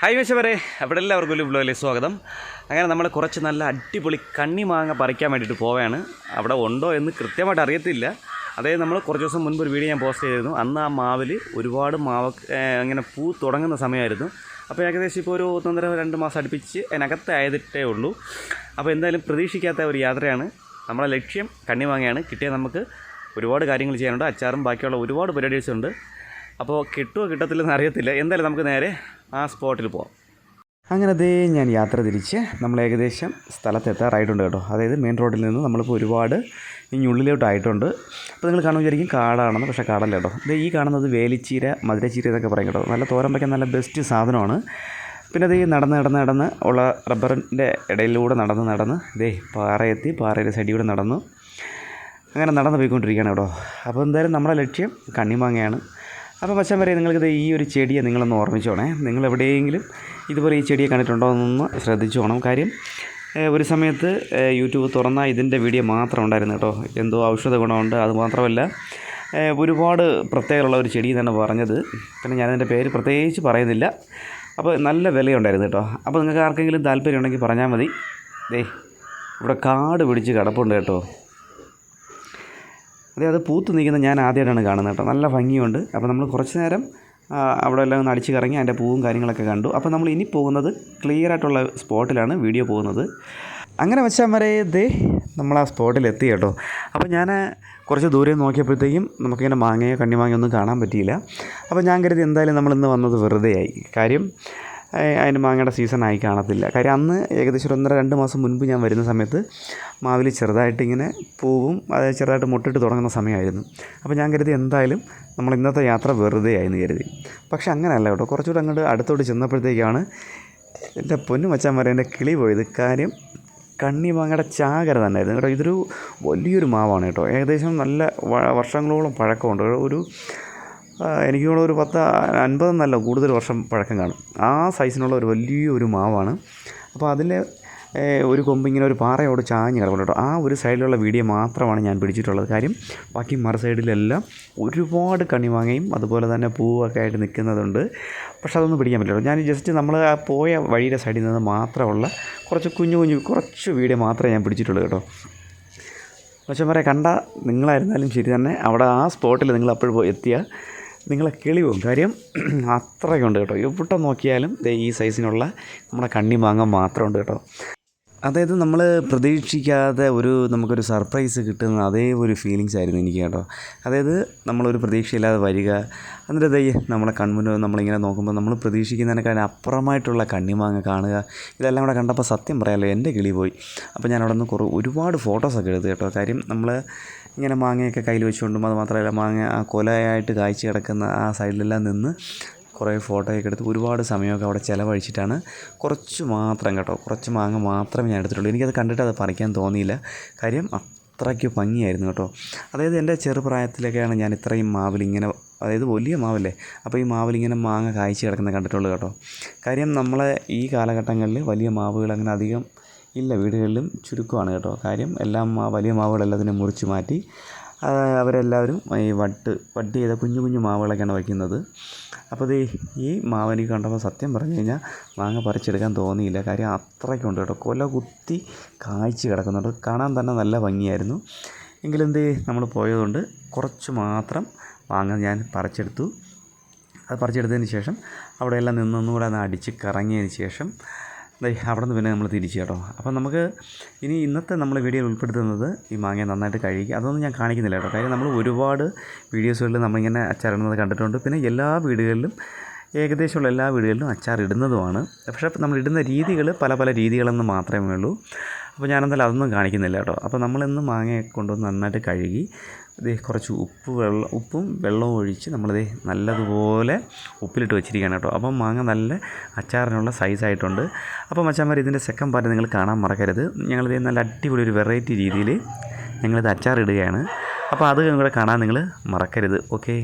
Hi മെച്ചവരെ അവിടെ എല്ലാവർക്കും ഒരു സ്വാഗതം. അങ്ങനെ നമ്മൾ കുറച്ച് നല്ല അടിപൊളി കണ്ണി മാങ്ങ പറിക്കാൻ വേണ്ടിയിട്ട് പോവുകയാണ് അവിടെ ഉണ്ടോ എന്ന് കൃത്യമായിട്ട് അറിയത്തില്ല. അതായത് നമ്മൾ കുറച്ച് ദിവസം മുൻപ് ഒരു വീഡിയോ ഞാൻ പോസ്റ്റ് ചെയ്തിരുന്നു. അന്ന് ആ മാവിൽ ഒരുപാട് മാവ് അങ്ങനെ പൂ തുടങ്ങുന്ന സമയമായിരുന്നു. അപ്പോൾ ഏകദേശം ഇപ്പോൾ ഒരു ഒന്നൊന്നര രണ്ട് മാസം അടുപ്പിച്ച് അതിനകത്തായതിട്ടേ ഉള്ളൂ. അപ്പോൾ എന്തായാലും പ്രതീക്ഷിക്കാത്ത ഒരു യാത്രയാണ്. നമ്മളെ ലക്ഷ്യം കണ്ണിമാങ്ങയാണ് കിട്ടിയാൽ നമുക്ക് ഒരുപാട് കാര്യങ്ങൾ ചെയ്യാനുണ്ട്. അച്ചാറും ബാക്കിയുള്ള ഒരുപാട് പരിപാടീസ് ഉണ്ട് അപ്പോൾ കിട്ടുമോ കിട്ടത്തില്ലെന്ന് അറിയത്തില്ല. എന്തായാലും നമുക്ക് നേരെ ആ സ്പോട്ടിൽ പോവാം. അങ്ങനെ അതേ ഞാൻ യാത്ര തിരിച്ച് നമ്മൾ ഏകദേശം സ്ഥലത്തെത്താറായിട്ടുണ്ട് കേട്ടോ. അതായത് മെയിൻ റോഡിൽ നിന്ന് നമ്മളിപ്പോൾ ഒരുപാട് ഇനി ഉള്ളിലോട്ടായിട്ടുണ്ട് അപ്പോൾ നിങ്ങൾ കാണുമ്പോൾ വിചാരിക്കും കാടാണെന്ന് പക്ഷേ കാടല്ല കേട്ടോ. ഇത് ഈ കാണുന്നത് വേലിച്ചീര മധുരച്ചീര എന്നൊക്കെ പറയും കേട്ടോ. നല്ല തോരൻ വയ്ക്കാൻ നല്ല ബെസ്റ്റ് സാധനമാണ്. പിന്നെ അത് ഈ നടന്ന് നടന്ന് നടന്ന് ഉള്ള റബ്ബറിന്റെ ഇടയിലൂടെ നടന്ന് നടന്ന് ദേ പാറയെത്തി പാറയുടെ സൈഡിലൂടെ നടന്നു. അങ്ങനെ നടന്ന് പോയിക്കൊണ്ടിരിക്കുകയാണ് കേട്ടോ. അപ്പോൾ എന്തായാലും നമ്മുടെ ലക്ഷ്യം കണ്ണിമാങ്ങയാണ്. അപ്പോൾ പച്ചാൻ വരെ നിങ്ങൾക്കിത് ഈ ഒരു ചെടിയെ നിങ്ങളൊന്ന് ഓർമ്മിച്ചോണേ. നിങ്ങൾ എവിടെയെങ്കിലും ഇതുപോലെ ഈ ചെടിയെ കണ്ടിട്ടുണ്ടോ എന്നൊന്ന് ശ്രദ്ധിച്ചു പോകണം കാര്യം ഒരു സമയത്ത് യൂട്യൂബ് തുറന്നാൽ ഇതിന്റെ വീഡിയോ മാത്രം ഉണ്ടായിരുന്നു കേട്ടോ. എന്തോ ഔഷധ ഗുണമുണ്ട് അതുമാത്രമല്ല ഒരുപാട് പ്രത്യേകമുള്ള ഒരു ചെടി എന്നാണ് പറഞ്ഞത്. പിന്നെ ഞാനതിന്റെ പേര് പ്രത്യേകിച്ച് പറയുന്നില്ല. അപ്പോൾ നല്ല വിലയുണ്ടായിരുന്നു കേട്ടോ. അപ്പോൾ നിങ്ങൾക്ക് ആർക്കെങ്കിലും താല്പര്യം ഉണ്ടെങ്കിൽ പറഞ്ഞാൽ മതി. ദേ ഇവിടെ കാട് പിടിച്ച് കിടപ്പുണ്ട് കേട്ടോ. അതെ അത് പൂത്ത് നിൽക്കുന്ന ഞാൻ ആദ്യമായിട്ടാണ് കാണുന്നത് കേട്ടോ. നല്ല ഭംഗിയുണ്ട്. അപ്പോൾ നമ്മൾ കുറച്ച് നേരം അവിടെ എല്ലാം ഒന്ന് അടിച്ച് കറങ്ങി അതിന്റെ പൂവും കാര്യങ്ങളൊക്കെ കണ്ടു. അപ്പോൾ നമ്മൾ ഇനി പോകുന്നത് ക്ലിയർ ആയിട്ടുള്ള സ്പോട്ടിലാണ് വീഡിയോ പോകുന്നത്. അങ്ങനെ വെച്ചാൽ വരെ ദേ നമ്മൾ ആ സ്പോട്ടിൽ എത്തി കേട്ടോ. അപ്പോൾ ഞാൻ കുറച്ച് ദൂരെ നോക്കിയപ്പോഴത്തേക്കും നമുക്കിങ്ങനെ മാങ്ങയോ കണ്ണിമാങ്ങയോ ഒന്നും കാണാൻ പറ്റിയില്ല. അപ്പോൾ ഞാൻ കരുതി എന്തായാലും നമ്മൾ ഇന്ന് വന്നത് വെറുതെയായി. കാര്യം അതിന് മാങ്ങയുടെ സീസണായി കാണത്തില്ല. കാര്യം അന്ന് ഏകദേശം ഒന്നര രണ്ട് മാസം മുൻപ് ഞാൻ വരുന്ന സമയത്ത് മാവിൽ ചെറുതായിട്ട് ഇങ്ങനെ പൂവും അത് ചെറുതായിട്ട് മുട്ടിട്ട് തുടങ്ങുന്ന സമയമായിരുന്നു. അപ്പോൾ ഞാൻ കരുതി എന്തായാലും നമ്മൾ ഇന്നത്തെ യാത്ര വെറുതെ ആയെന്ന് കരുതി. പക്ഷെ അങ്ങനെയല്ല കേട്ടോ. കുറച്ചുകൂടെ അങ്ങോട്ട് അടുത്തോട്ട് ചെന്നപ്പോഴത്തേക്കാണ് എന്റെ പൊന്നു മച്ചാൻ വരെ കിളി പോയത്. കാര്യം കണ്ണി മാങ്ങയുടെ ചാകര തന്നെയായിരുന്നു കേട്ടോ. ഇതൊരു വലിയൊരു മാവാണ് കേട്ടോ. ഏകദേശം നല്ല വർഷങ്ങളോളം പഴക്കമുണ്ട്. ഒരു എനിക്ക് തോന്നുന്നു ഒരു പത്ത് അൻപതെന്നല്ല കൂടുതൽ വർഷം പഴക്കം കാണും. ആ സൈസിനുള്ള ഒരു വലിയൊരു മാവാണ്. അപ്പോൾ അതിൽ ഒരു കൊമ്പ് ഇങ്ങനെ ഒരു പാറയോട് ചാഞ്ഞ് കിടപ്പുണ്ട് കേട്ടോ. ആ ഒരു സൈഡിലുള്ള വീഡിയോ മാത്രമാണ് ഞാൻ പിടിച്ചിട്ടുള്ളത്. കാര്യം ബാക്കി മറു സൈഡിലെല്ലാം ഒരുപാട് കണിമാങ്ങയും അതുപോലെ തന്നെ പൂവൊക്കെ ആയിട്ട് നിൽക്കുന്നതുണ്ട്. പക്ഷെ അതൊന്നും പിടിക്കാൻ പറ്റില്ല ഞാൻ ജസ്റ്റ് നമ്മൾ ആ പോയ വഴിയുടെ സൈഡിൽ നിന്ന് മാത്രമുള്ള കുറച്ച് കുഞ്ഞു കുഞ്ഞു കുറച്ച് വീഡിയോ മാത്രമേ ഞാൻ പിടിച്ചിട്ടുള്ളൂ കേട്ടോ. പക്ഷേ പറയാം കണ്ട നിങ്ങളായിരുന്നാലും ശരി തന്നെ. അവിടെ ആ സ്പോട്ടിൽ നിങ്ങൾ അപ്പോൾ പോയി എത്തിയ നിങ്ങളെ കിളി പോകും. കാര്യം അത്രയ്ക്കുണ്ട് കേട്ടോ. എവിടെ നോക്കിയാലും ദേ ഈ സൈസിനുള്ള നമ്മുടെ കണ്ണി മാങ്ങ മാത്രമുണ്ട് കേട്ടോ. അതായത് നമ്മൾ പ്രതീക്ഷിക്കാതെ ഒരു നമുക്കൊരു സർപ്രൈസ് കിട്ടുന്ന അതേ ഒരു ഫീലിങ്സ് ആയിരുന്നു എനിക്ക് കേട്ടോ. അതായത് നമ്മളൊരു പ്രതീക്ഷയില്ലാതെ വരിക എന്നിട്ട് ദയ്യ് നമ്മളെ കൺമുന്നിൽ നമ്മളിങ്ങനെ നോക്കുമ്പോൾ നമ്മൾ പ്രതീക്ഷിക്കുന്നതിനേക്കാൾ അപ്പുറമായിട്ടുള്ള കണ്ണിമാങ്ങ കാണുക. ഇതെല്ലാം കൂടെ കണ്ടപ്പോൾ സത്യം പറയാമല്ലോ എന്റെ കിളി പോയി. അപ്പോൾ ഞാൻ അവിടെ നിന്ന് കുറേ ഒരുപാട് ഫോട്ടോസൊക്കെ എടുത്തു കേട്ടോ. കാര്യം നമ്മൾ ഇങ്ങനെ മാങ്ങയൊക്കെ കയ്യിൽ വെച്ചുകൊണ്ടും അത് മാത്രമല്ല മാങ്ങ ആ കൊലയായിട്ട് കാഴ്ച കിടക്കുന്ന ആ സൈഡിലെല്ലാം നിന്ന് കുറേ ഫോട്ടോയൊക്കെ എടുത്ത് ഒരുപാട് സമയമൊക്കെ അവിടെ ചിലവഴിച്ചിട്ടാണ് കുറച്ച് മാത്രം കേട്ടോ കുറച്ച് മാങ്ങ മാത്രമേ ഞാൻ എടുത്തിട്ടുള്ളൂ. എനിക്കത് കണ്ടിട്ട് അത് പറിക്കാൻ തോന്നിയില്ല. കാര്യം അത്രയ്ക്ക് ഭംഗിയായിരുന്നു കേട്ടോ. അതായത് എന്റെ ചെറുപ്രായത്തിലൊക്കെയാണ് ഞാൻ ഇത്രയും മാവിലിങ്ങനെ അതായത് വലിയ മാവല്ലേ അപ്പോൾ ഈ മാവിലിങ്ങനെ മാങ്ങ കായ്ച്ച് കിടക്കുന്ന കണ്ടിട്ടുള്ളൂ കേട്ടോ. കാര്യം നമ്മളെ ഈ കാലഘട്ടങ്ങളിൽ വലിയ മാവുകൾ അങ്ങനെ അധികം ഇല്ല. വീടുകളിലും ചുരുക്കമാണ് കേട്ടോ. കാര്യം എല്ലാം വലിയ മാവുകളെല്ലാം അതിനെ മുറിച്ച് മാറ്റി അവരെല്ലാവരും ഈ വട്ട് വട്ട് ചെയ്ത കുഞ്ഞു കുഞ്ഞു മാവുകളൊക്കെയാണ് വയ്ക്കുന്നത്. അപ്പോൾ ദേ ഈ മാവനി കണ്ടപ്പോൾ സത്യം പറഞ്ഞു കഴിഞ്ഞാൽ മാങ്ങ പറിച്ചെടുക്കാൻ തോന്നിയില്ല. കാര്യം അത്രയ്ക്കുണ്ട് കേട്ടോ. കൊല കുത്തി കായ്ച്ച് കിടക്കുന്നുണ്ട്. കാണാൻ തന്നെ നല്ല ഭംഗിയായിരുന്നു. എങ്കിലും എന്തേ നമ്മൾ പോയതുകൊണ്ട് കുറച്ച് മാത്രം മാങ്ങ ഞാൻ പറിച്ചെടുത്തു. അത് പറിച്ചെടുത്തതിന് ശേഷം അവിടെയെല്ലാം നിന്നൊന്നുകൂടെ അടിച്ച് കറങ്ങിയതിന് ശേഷം അവിടെ നിന്ന് പിന്നെ നമ്മൾ തിരിച്ചു കേട്ടോ. അപ്പം നമുക്ക് ഇനി ഇന്നത്തെ നമ്മൾ വീഡിയോയിൽ ഉൾപ്പെടുത്തുന്നത് ഈ മാങ്ങ നന്നായിട്ട് കഴുകി അതൊന്നും ഞാൻ കാണിക്കുന്നില്ല കേട്ടോ. കാര്യം നമ്മൾ ഒരുപാട് വീഡിയോസുകളിൽ നമ്മളിങ്ങനെ അച്ചാറിടുന്നത് കണ്ടിട്ടുണ്ട്. പിന്നെ എല്ലാ വീടുകളിലും ഏകദേശമുള്ള എല്ലാ വീടുകളിലും അച്ചാർ ഇടുന്നതുമാണ്. പക്ഷേ നമ്മൾ ഇടുന്ന രീതികൾ പല പല രീതികളെന്ന് മാത്രമേ ഉള്ളൂ. അപ്പോൾ ഞാനെന്തായാലും അതൊന്നും കാണിക്കുന്നില്ല കേട്ടോ. അപ്പോൾ നമ്മളിന്ന് മാങ്ങ കൊണ്ടുവന്ന് നന്നായിട്ട് കഴുകി ഇത് കുറച്ച് ഉപ്പ് വെള്ളം ഉപ്പും വെള്ളവും ഒഴിച്ച് നമ്മളിത് നല്ലതുപോലെ ഉപ്പിലിട്ട് വെച്ചിരിക്കുകയാണ് കേട്ടോ. അപ്പം മാങ്ങ നല്ല അച്ചാറിനുള്ള സൈസായിട്ടുണ്ട് അപ്പം മച്ചാന്മാർ ഇതിന്റെ സെക്കൻഡ് പാർട്ട് നിങ്ങൾ കാണാൻ മറക്കരുത്. ഞങ്ങളിത് നല്ല അടിപൊളി ഒരു വെറൈറ്റി രീതിയിൽ ഞങ്ങളിത് അച്ചാറിടുകയാണ്. അപ്പോൾ അത് കൂടെ കാണാൻ നിങ്ങൾ മറക്കരുത്. ഓക്കെ